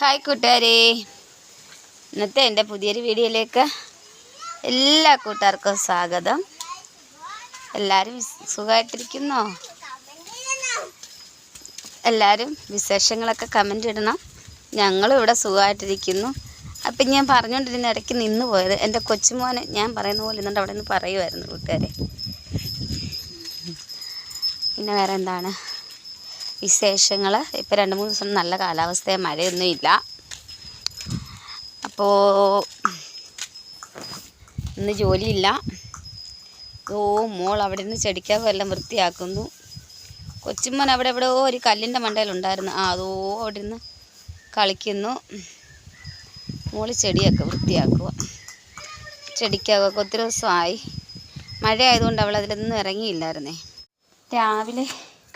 Hi കൂട്ടുകാരെ. ഇന്നത്തെ എന്റെ പുതിയൊരു വീഡിയോയിലേക്ക് എല്ലാ കൂട്ടുകാർക്കും സ്വാഗതം. എല്ലാവരും സുഖമായിട്ടിരിക്കുന്നോ? എല്ലാവരും വിശേഷങ്ങളൊക്കെ കമന്റ് ഇടണം. ഞങ്ങളും ഇവിടെ സുഖമായിട്ടിരിക്കുന്നു. അപ്പം ഞാൻ പറഞ്ഞുകൊണ്ടിരുന്ന ഇടയ്ക്ക് നിന്ന് പോയത് എന്റെ കൊച്ചുമോനെ ഞാൻ പറയുന്ന പോലെ ഇന്നുണ്ട് അവിടെ നിന്ന് പറയുമായിരുന്നു കൂട്ടുകാരെ. പിന്നെ വേറെ എന്താണ്? വിശേഷങ്ങൾ ഇപ്പോൾ രണ്ട് മൂന്ന് ദിവസം നല്ല കാലാവസ്ഥ മഴയൊന്നുമില്ല അപ്പോൾ ഇന്ന് ജോലിയില്ല. ഓ മോൾ അവിടെ നിന്ന് ചെടിക്കാവ് എല്ലാം വൃത്തിയാക്കുന്നു. കൊച്ചുമ്മൻ അവിടെ എവിടെയോ ഒരു കല്ലിന്റെ മണ്ടയിലുണ്ടായിരുന്നു. ആ അതോ അവിടെ നിന്ന് കളിക്കുന്നു. മോൾ ചെടിയൊക്കെ വൃത്തിയാക്കുക ചെടിക്കാവൊക്കെ ഒത്തിരി ദിവസമായി. മഴ ആയതുകൊണ്ട് അവൾ അതിലൊന്നും ഇറങ്ങിയില്ലായിരുന്നേ. രാവിലെ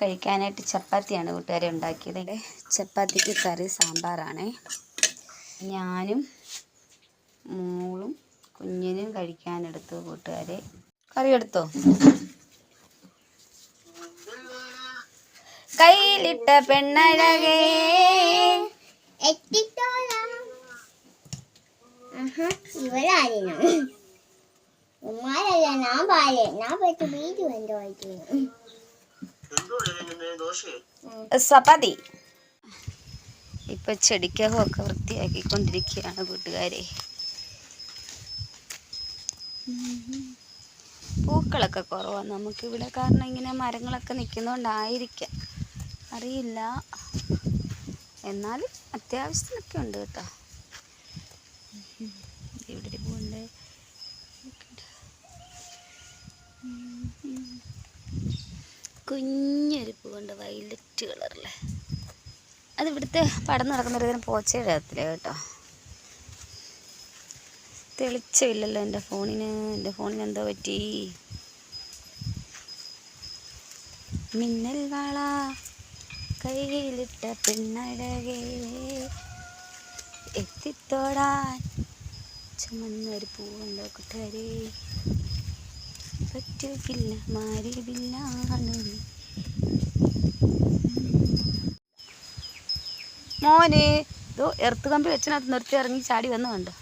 കഴിക്കാനായിട്ട് ചപ്പാത്തിയാണ് കൂട്ടുകാരെ ഉണ്ടാക്കിയത്. ചപ്പാത്തിക്ക് കറി സാമ്പാറാണേ. ഞാനും മോളും കുഞ്ഞിനും കഴിക്കാനെടുത്തു കൂട്ടുകാരെ. കറി എടുത്തോ? കയ്യിലിട്ട പെണ്ണഴകേ. ഉമ്മാരല്ല ഞാൻ പാലേ. ഞാൻ പറ്റി വീട് എന്തോ ആയിട്ട് ചപ്പാത്തി. ഇപ്പൊ ചെടിക്കകമൊക്കെ വൃത്തിയാക്കിക്കൊണ്ടിരിക്കുകയാണ് കൂട്ടുകാരെ പൂക്കളൊക്കെ കുറവാണ് നമുക്കിവിടെ കാരണം ഇങ്ങനെ മരങ്ങളൊക്കെ നിൽക്കുന്നതുകൊണ്ടായിരിക്കാം അറിയില്ല. എന്നാലും അത്യാവശ്യത്തിനൊക്കെ ഉണ്ട് കേട്ടോ ഇവിടെ ഒരു പൂവുണ്ട് കുഞ്ഞൊരു പൂവുണ്ട് വൈലറ്റ് കളറിലെ. അത് ഇവിടുത്തെ പടം നടക്കുന്ന ഒരു പോച്ചയുടെ കേട്ടോ. തെളിച്ചമില്ലല്ലോ എന്റെ ഫോണിന്. എന്റെ ഫോണിന് എന്തോ പറ്റി? മിന്നൽ വള കയ്യിലിട്ട പിന്നടകേ എത്തിത്തോടാൻ ചുമന്നൊരു പൂവുണ്ടോ കൂട്ടുകാരേ പറ്റുകില്ല മാറിയില്ലാണ് മോനെ ഇതോ എർത്ത് കമ്പി വെച്ചിനകത്ത് നിർത്തി ഇറങ്ങി ചാടി വന്നു കണ്ടോ?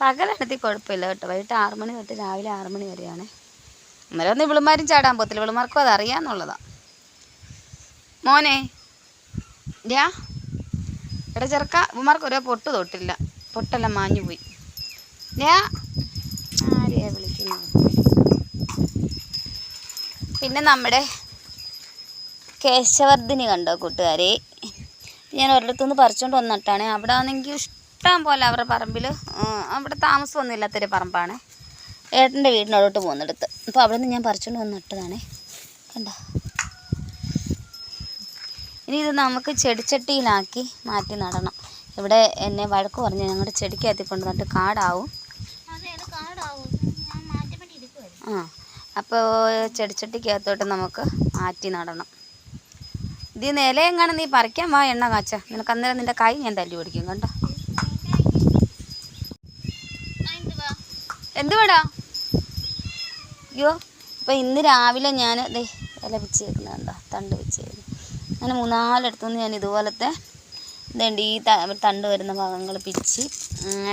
പകലെണ്ണത്തിൽ കുഴപ്പമില്ല കേട്ടോ. വൈകിട്ട് ആറ് മണി തൊട്ട് രാവിലെ ആറ് മണി വരെയാണ്. അന്നേരം ഒന്നും ഇവിളുമാരും ചാടാൻ പോകത്തില്ല ഇവിളുമാർക്കും അത് അറിയാന്നുള്ളതാ. മോനെ യാ എടാ ചെറുക്ക ഇവന്മാർക്ക് ഒരേ പൊട്ട് തൊട്ടില്ല. പൊട്ടെല്ലാം മാഞ്ഞു പോയി ഞാ പിന്നെ നമ്മുടെ കേശവർദ്ധിനി കണ്ടോ കൂട്ടുകാരെ? ഞാൻ ഒരിടത്തുനിന്ന് പറിച്ചുകൊണ്ട് വന്നിട്ടാണ്. അവിടെ ആണെങ്കിൽ ഇഷ്ടം പോലെ അവരുടെ പറമ്പിൽ അവിടെ താമസമൊന്നും ഇല്ലാത്തൊരു പറമ്പാണ്. ഏട്ടന്റെ വീടിനോടോട്ട് പോകുന്നിടത്ത്. അപ്പോൾ അവിടെ നിന്ന് ഞാൻ പറിച്ചുകൊണ്ട് വന്നിട്ടതാണ്. കണ്ടോ? ഇനി ഇത് നമുക്ക് ചെടിച്ചട്ടിയിലാക്കി മാറ്റി നടണം. ഇവിടെ എന്നെ വഴക്ക് പറഞ്ഞ് ഞങ്ങളുടെ ചെടിക്കകത്തി കൊണ്ടുവന്നിട്ട് നട്ട് കാടാവും. ആ. അപ്പോൾ ചെടിച്ചട്ടിക്കകത്തോട്ട് നമുക്ക് മാറ്റി നടണം. ഇത് നില നീ പറിക്കാൻ വാ എണ്ണ കാച്ച. നിനക്ക് അന്നേരം നിന്റെ കൈ ഞാൻ തല്ലി പിടിക്കും കണ്ടോ? എന്തുവാടാ? അയ്യോ ഇപ്പം ഇന്ന് രാവിലെ ഞാൻ ദേ ഇല വെച്ചേക്കുന്നത് കണ്ടോ? തണ്ട് വെച്ചേക്കുന്നു അങ്ങനെ മൂന്നാലെടുത്തുനിന്ന് ഞാൻ ഇതുപോലത്തെ ഇതുണ്ട് ഈ തണ്ട് വരുന്ന ഭാഗങ്ങൾ പിച്ച്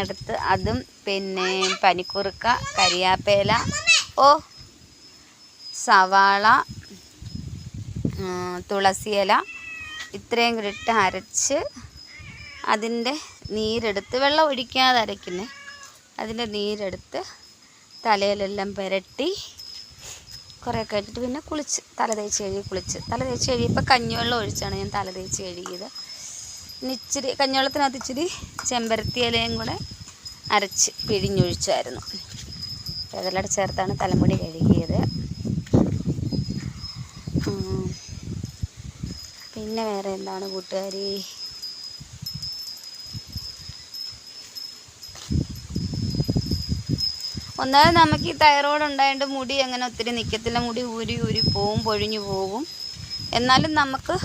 എടുത്ത് അതും പിന്നെ പനിക്കുറുക്ക കരിയാപ്പേല ഓ സവാള തുളസിയില ഇത്രയും ഇട്ട് അരച്ച് അതിന്റെ നീരെടുത്ത് വെള്ളം ഒഴിക്കാതെ അരയ്ക്കുന്നേ. അതിന്റെ നീരെടുത്ത് തലയിലെല്ലാം പുരട്ടി കുറേ ഇട്ടിട്ട് പിന്നെ കുളിച്ച് തല തേച്ച് കഴുകി കുളിച്ച്. തല തേച്ച് കഴുകിയപ്പോൾ കഞ്ഞിവെള്ളം ഒഴിച്ചാണ് ഞാൻ തല തേച്ച് കഴുകിയത്. ഇച്ചിരി കഞ്ഞിവെള്ളത്തിനകത്ത് ഇച്ചിരി ചെമ്പരത്തി ഇലയും കൂടെ അരച്ച് പിഴിഞ്ഞൊഴിച്ചായിരുന്നു. അതെല്ലാം ചേർത്താണ് തലമുടി കഴുകിയത്. പിന്നെ വേറെ എന്താണ് കൂട്ടുകാരി? ഒന്നാമത് നമുക്ക് ഈ തൈറോയ്ഡ് ഉണ്ടായതുകൊണ്ട് മുടി അങ്ങനെ ഒത്തിരി നിൽക്കത്തില്ല മുടി ഊരി ഊരി പോവും പൊഴിഞ്ഞു പോവും. എന്നാലും നമുക്ക്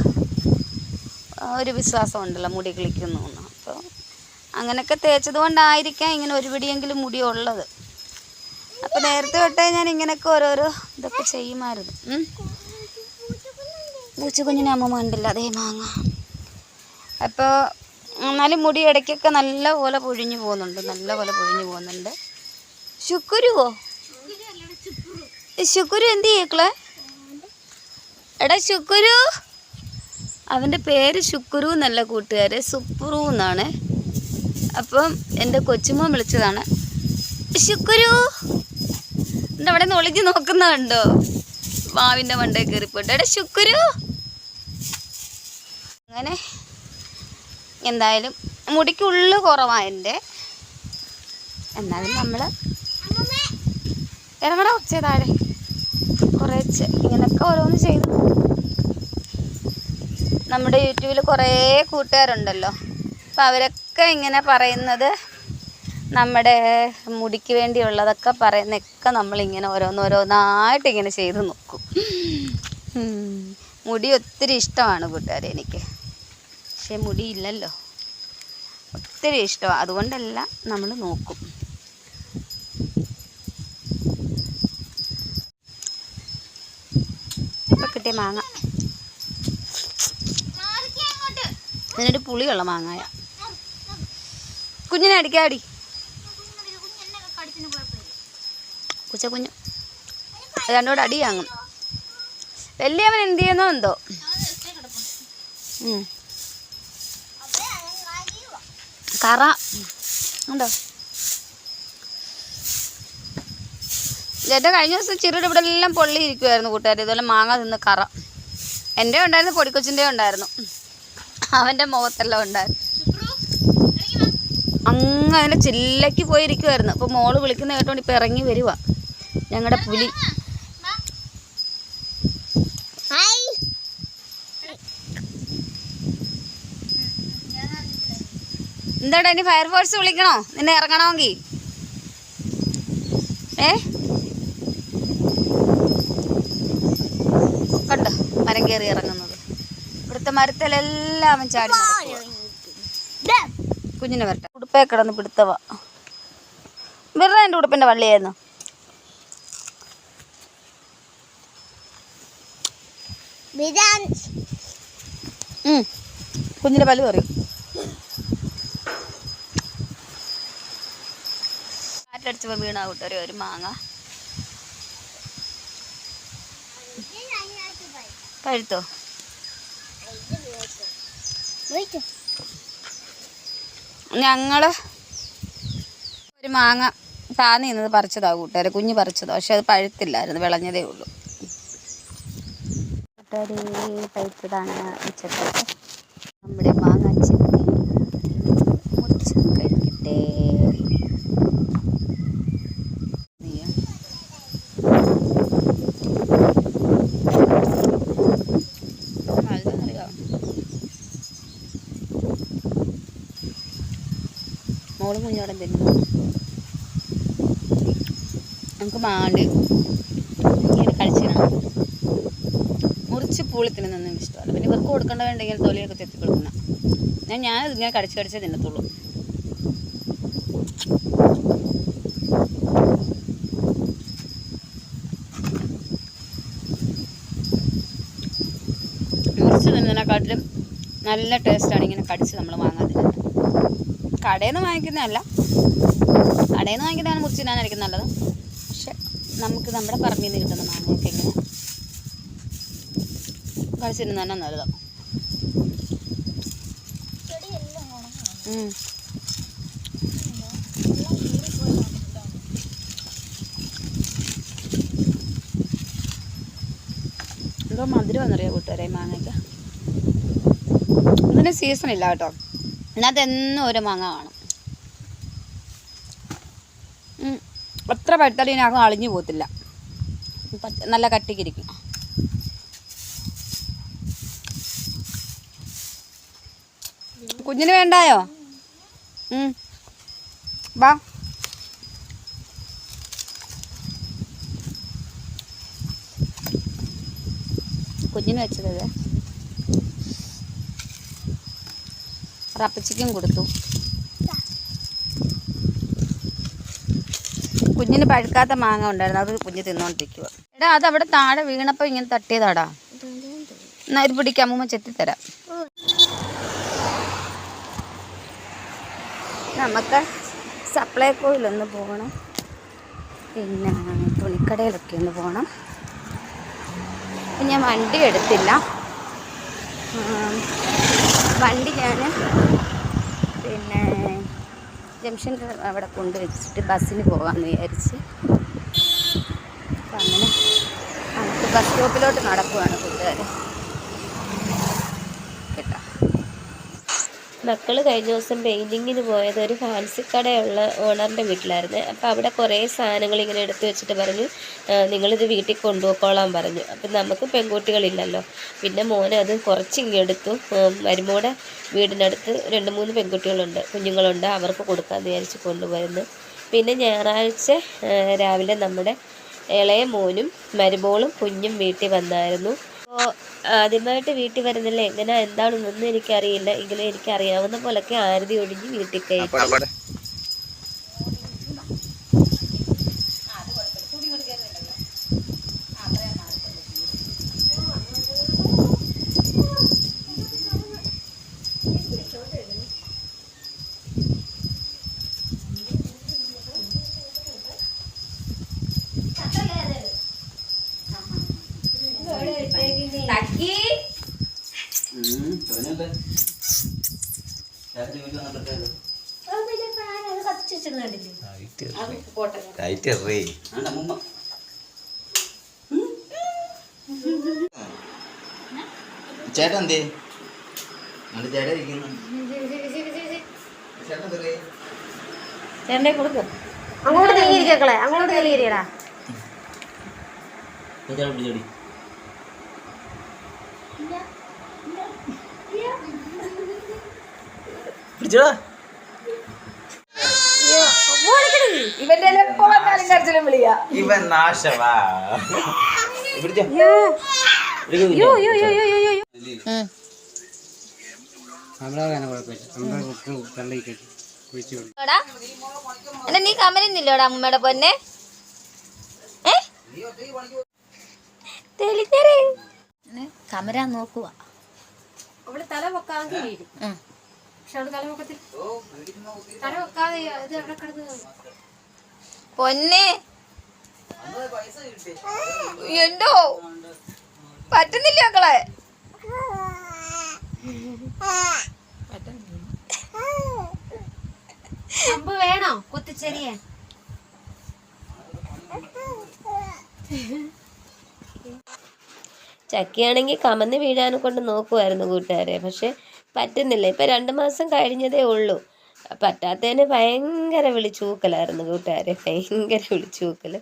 ഒരു വിശ്വാസം ഉണ്ടല്ലോ മുടി കിളിക്കുന്നു അപ്പോൾ അങ്ങനെയൊക്കെ തേച്ചത് കൊണ്ടായിരിക്കാം ഇങ്ങനെ ഒരു പിടിയെങ്കിലും മുടി ഉള്ളത്. അപ്പോൾ നേരത്തെ തൊട്ടേ ഞാൻ ഇങ്ങനെയൊക്കെ ഓരോരോ ഇതൊക്കെ ചെയ്യുമായിരുന്നു. പൂച്ചക്കുഞ്ഞിനെ അമ്മ കണ്ടില്ല അതേ മാങ്ങ. അപ്പോൾ എന്നാലും മുടി ഇടയ്ക്കൊക്കെ നല്ല പോലെ പൊഴിഞ്ഞു പോകുന്നുണ്ട്. നല്ല പോലെ പൊഴിഞ്ഞു പോകുന്നുണ്ട്. ശുക്കുരുവോ? ശുക്കുരു എന്ത് ചെയ്യക്കളെ? എടാ ശുക്കുരു. അവന്റെ പേര് ശുക്കുരു എന്നല്ല കൂട്ടുകാരെ. സുപ്രു എന്നാണ്. അപ്പം എന്റെ കൊച്ചുമോൻ വിളിച്ചതാണ്. ശുക്കുരു. എന്താ അവിടെ നിന്ന് ഒളിഞ്ഞ് നോക്കുന്നുണ്ടോ മാവിന്റെ മണ്ടേ കയറിപ്പോട്ടെ എടാ ശുക്രു അങ്ങനെ എന്തായാലും മുടിക്കുള്ള കുറവാണ് എന്റെ എന്നാലും നമ്മൾ ഇറങ്ങട കുറച്ചേ താഴെ. കുറേച്ച് ഇങ്ങനെയൊക്കെ ഓരോന്ന് ചെയ്തു. നമ്മുടെ യൂട്യൂബിൽ കുറേ കൂട്ടുകാരുണ്ടല്ലോ. അപ്പം അവരൊക്കെ ഇങ്ങനെ പറയുന്നത് നമ്മുടെ മുടിക്ക് വേണ്ടിയുള്ളതൊക്കെ പറയുന്നൊക്കെ നമ്മളിങ്ങനെ ഓരോന്നോരോന്നായിട്ട് ഇങ്ങനെ ചെയ്ത് നോക്കും. മുടി ഒത്തിരി ഇഷ്ടമാണ് കൂട്ടുകാരെ എനിക്ക്. പക്ഷേ മുടിയില്ലല്ലോ. ഒത്തിരി ഇഷ്ടമാണ് അതുകൊണ്ടല്ല നമ്മൾ നോക്കും. ഇപ്പം കിട്ടിയ മാങ്ങ. ഇതിനൊരു പുളിയുള്ള മാങ്ങായ. കുഞ്ഞിനെ അടിക്കാടി കുച്ച കുഞ്ഞു. രണ്ടോട് അടിയാങ്ങും. വലിയവൻ എന്ത് ചെയ്യുന്നോ എന്തോ. കറ ഉണ്ടോ എന്റെ കഴിഞ്ഞ ദിവസം ചിറുടെ ഇവിടെ എല്ലാം പൊള്ളി ഇരിക്കുമായിരുന്നു കൂട്ടുകാർ ഇതുപോലെ മാങ്ങ തിന്ന് കറ. എന്റെ ഉണ്ടായിരുന്നു പൊടിക്കൊച്ചിന്റെ ഉണ്ടായിരുന്നു. അവന്റെ മുഖത്തെല്ലാം ഉണ്ടായിരുന്നു. അങ്ങ് അതിന്റെ ചില്ലയ്ക്ക് പോയിരിക്കുമായിരുന്നു അപ്പോൾ മോൾ വിളിക്കുന്ന കേട്ടോണ്ട് ഇപ്പം ഇറങ്ങി വരുവാ. ഞങ്ങളുടെ പുലി എന്താടാ ഇനി ഫയർഫോഴ്സ് വിളിക്കണോ? നിന്നെ ഇറങ്ങണമെങ്കിൽ. ഏ? കണ്ടോ മരം കയറി ഇറങ്ങുന്നത്. ഇവിടുത്തെ മരത്തിലെല്ലാം ചാടി. കുഞ്ഞിനെ വരട്ടെ. ഉടുപ്പേ കിടന്ന് പിടുത്തവ. വെറുതെ എന്റെ ഉടുപ്പിന്റെ വള്ളിയായിരുന്നു. കുഞ്ഞിന്റെ പല്ല് കയറി കാറ്റടിച്ചപ്പോൾ വീണ കൂട്ടൊരു ഒരു മാങ്ങ. പഴുത്തോ ഞങ്ങൾ ഒരു മാങ്ങ താന്നി നിന്നത് പറിച്ചതാ കൂട്ടുകാരെ. കുഞ്ഞ് പറിച്ചതാ. പക്ഷെ അത് പഴുത്തില്ലായിരുന്നു. വിളഞ്ഞതേ ഉള്ളൂ. കൂട്ടുകാരി പഴുത്തതാണ് ഉച്ചത്തേക്ക് നമ്മുടെ മാങ്ങ മോളും കുഞ്ഞോടെ തരുന്നു നമുക്ക് മാണ്ട്. ഇങ്ങനെ കഴിച്ചിടണം മുറിച്ച് പൂളി തിന്നുന്നൊന്നും ഇഷ്ടമല്ല. പിന്നെ ഇവർക്ക് കൊടുക്കേണ്ട വേണ്ടെങ്കിൽ തൊലിയൊക്കെ തെത്തി കൊടുക്കണം. ഞാൻ ഞാൻ ഇങ്ങനെ കടിച്ച് കടിച്ചേ തിന്നത്തുള്ളൂ. മുറിച്ച് തിന്നതിനെക്കാട്ടിലും നല്ല ടേസ്റ്റാണ് ഇങ്ങനെ കടിച്ച് നമ്മൾ വാങ്ങാൻ കടയിൽ നിന്ന് വാങ്ങിക്കുന്നതല്ല. കടയിൽ നിന്ന് വാങ്ങിക്കുന്നതാണ് മുറിച്ച് തിന്നാനായിരിക്കും നല്ലത്. പക്ഷെ നമുക്ക് നമ്മുടെ പറമ്പിൽ നിന്ന് കിട്ടുന്ന മാങ്ങയൊക്കെ ഇങ്ങനെ കഴിച്ചിരുന്ന തന്നെ നല്ലതാണ് ഉം. എന്തോ മധുരം എന്നറിയാം കൂട്ടുകാരെ മാങ്ങയ്ക്ക്? ഇതിന് സീസൺ ഇല്ല കേട്ടോ. ഇതിനകത്ത് എന്നും ഒരു മാങ്ങ കാണും. അത്ര എത്ര ഇതിനകം അളിഞ്ഞു പോകത്തില്ല. നല്ല കട്ടിക്കിരിക്കും കുഞ്ഞിന് വേണ്ടായോ. വാ. കുഞ്ഞിന് വെച്ചത് ഇത്. റപ്പച്ചിക്കും കൊടുത്തു. കുഞ്ഞിന് പഴുക്കാത്ത മാങ്ങ ഉണ്ടായിരുന്നു. അത് കുഞ്ഞ് തിന്നോണ്ടിരിക്കുക എടാ അത് അവിടെ താഴെ വീണപ്പോൾ ഇങ്ങനെ തട്ടിയതാടാ. എന്നാ ഇത് പിടിക്കാം അമ്മൂമ്മ ചെത്തിത്തരാം. നമുക്ക് സപ്ലൈകോയിലൊന്ന് പോകണം. പിന്നെ തുണിക്കടയിലൊക്കെ ഒന്ന് പോകണം. ഞാൻ വണ്ടി എടുത്തില്ല. വണ്ടി ഞാൻ പിന്നെ ജംഗ്ഷന്റെ അവിടെ കൊണ്ടുവച്ചിട്ട് ബസ്സിന് പോകാമെന്ന് വിചാരിച്ച്. അപ്പം അങ്ങനെ നമുക്ക് ബസ് സ്റ്റോപ്പിലോട്ട് നടക്കുവാണ് കൂട്ടുകാർ കേട്ടോ മക്കൾ കഴിഞ്ഞ ദിവസം പെയിന്റിങ്ങിന് പോയത് ഒരു ഫാൻസി കടയുള്ള ഓണറിന്റെ വീട്ടിലായിരുന്നു. അപ്പോൾ അവിടെ കുറേ സാധനങ്ങൾ ഇങ്ങനെ എടുത്തു വെച്ചിട്ട് പറഞ്ഞു "ആ, നിങ്ങളിത് വീട്ടിൽ കൊണ്ടുപോയിക്കോളാൻ പറഞ്ഞു. അപ്പം നമുക്ക് പെൺകുട്ടികളില്ലല്ലോ. പിന്നെ മോനെ അത് കുറച്ചിങ്ങ് എടുത്തു. മരുമോടെ വീടിനടുത്ത് രണ്ട് മൂന്ന് പെൺകുട്ടികളുണ്ട് കുഞ്ഞുങ്ങളുണ്ട് അവർക്ക് കൊടുക്കാമെന്ന് വിചാരിച്ച് കൊണ്ടുപോയിരുന്നു പിന്നെ ഞായറാഴ്ച രാവിലെ നമ്മുടെ ഇളയ മോനും മരുമോളും കുഞ്ഞും വീട്ടിൽ വന്നായിരുന്നു. അപ്പോൾ ആദ്യമായിട്ട് വീട്ടിൽ വരുന്നില്ല? എങ്ങനെ? എന്താണെന്നൊന്നും എനിക്കറിയില്ല. എങ്കിലും എനിക്കറിയാവുന്ന പോലൊക്കെ ആരതി ഒഴിഞ്ഞ് വീട്ടിൽ കഴിച്ചു ചേട്ടൻ എന്തേ? നല്ല ചേട്ടൻ ഇരിക്കുന്നു. ചേട്ടനെ കൊടുക്കും. അങ്ങോട്ട് നീങ്ങിരിക്കളെ അങ്ങോട്ട് ചേട്ടൻ പിടിച്ചോടി പിടിച്ചോടാ ഇവന്റെ എപ്പോൾ വന്നാലും കരച്ചിലും വിളിയാ. ഇവൻ നാശവാ. നീ കമരുന്നില്ലോടാ അമ്മയുടെ പൊന്നെ? കമരാ നോക്കുവാ കമരാൻ നോക്കുക അവൾ തല പൊക്കാതെ പൊന്നെ. എന്തോ? പറ്റുന്നില്ല മക്കളെ? അമ്പ് വേണോ? കുത്തിച്ചെറിയ ചക്കിയാണെങ്കിൽ കമന്ന് വീഴാനെ കൊണ്ട് നോക്കുമായിരുന്നു കൂട്ടുകാരെ. പക്ഷെ പറ്റുന്നില്ല. ഇപ്പം രണ്ട് മാസം കഴിഞ്ഞതേ ഉള്ളൂ. പറ്റാത്തതിന് ഭയങ്കര വിളിച്ചൂക്കലായിരുന്നു കൂട്ടുകാരെ. ഭയങ്കര വിളിച്ചൂക്കൽ